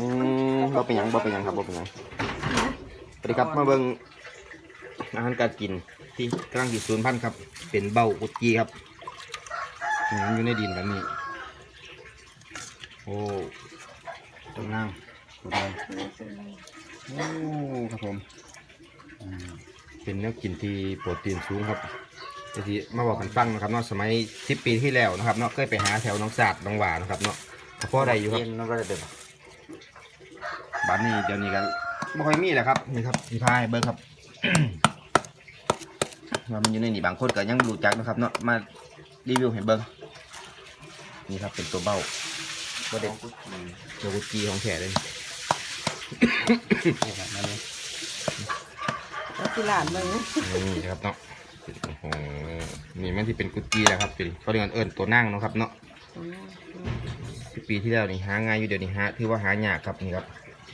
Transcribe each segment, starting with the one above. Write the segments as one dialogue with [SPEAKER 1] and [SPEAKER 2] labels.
[SPEAKER 1] อื
[SPEAKER 2] มบ่เป็นหยังบ่เป็นหยังครับบ่เป็นหยังสวัสดีครับมาเบิ่งอาหารการกินที่กำลังอยู่ศูนย์พันธุ์ครับ เป็นเบ้ากุดจีครับอืมอยู่ในดินแบบนี้ โอ้ต้นนางสุดเลยโอ้ครับผมอืมเป็นเนื้อกินที่โปรตีนสูงครับแต่ที่มาบอกกันฟังนะครับเนาะสมัยสิปีที่แล้วนะครับเนาะเคยไปหาแถวหน้องสาดหน้องหวานะครับเนาะกระเพาะใดอยู่ครับ
[SPEAKER 3] เย็นมันก็จะเดือด
[SPEAKER 2] บ้านนี้เดี๋ยวนี้กันไม่ค่อยมีแหละครับนี่ครับสีพายเบิ้งครับว่ามันอยู่ในนี่บางคนก็ยังรู้จักนะครับเนาะมารีวิวให้เบิ้งนี่ครับเป็นตัวเบ้า
[SPEAKER 3] ก็เด็ด
[SPEAKER 2] ตัวกุจีของแท้เลย
[SPEAKER 3] นี่ครับมาเลย
[SPEAKER 1] แล้วที่หลานมึง
[SPEAKER 2] นี่นะครับเนาะโอ้โหนี่มันที่เป็นกุจีแหละครับเป็นเขาเรียกว่าเอิญตัวนั่งเนาะครับเนาะที่ปีที่แล้วนี่หาง่ายอยู่เดี๋ยวนี้หาถือว่าหายากครับนี่ครับ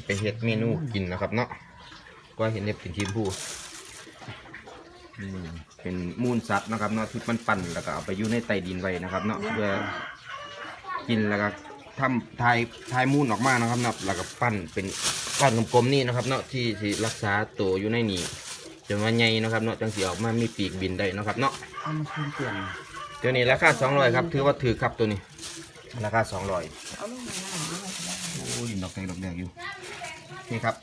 [SPEAKER 2] ไปเฮ็ดเมนูกินนะครับ เนาะก็เห็นเนี่ยเป็นทีมผู้อืมเป็นมูลสัตว์นะครับเนาะที่มันปั่นแล้วก็เอาไปอยู่ในใต้ดินไว้นะครับ เนาะเพื่อกินแล้วก็ทำทายทายมูลออกมานะครับเนาะแล้วก็ปั้นเป็นปั้นกลมๆนี่นะครับเนาะที่ที่รักษาตัวอยู่ในนี้จนว่าใหญ่นะครับเนาะจังสีออกมามีปีกบินได้นะครับเนาะ
[SPEAKER 3] เอามาคืนเปลี่ยน
[SPEAKER 2] ตัวนี้ราคา200ครับ ถือว่าถือครับตัวนี้ ราคาสองร้อย
[SPEAKER 1] เอาลูกมาหน่อย
[SPEAKER 2] โอ้ยดอกแดงดอกแดงอยู่ นี่ครับ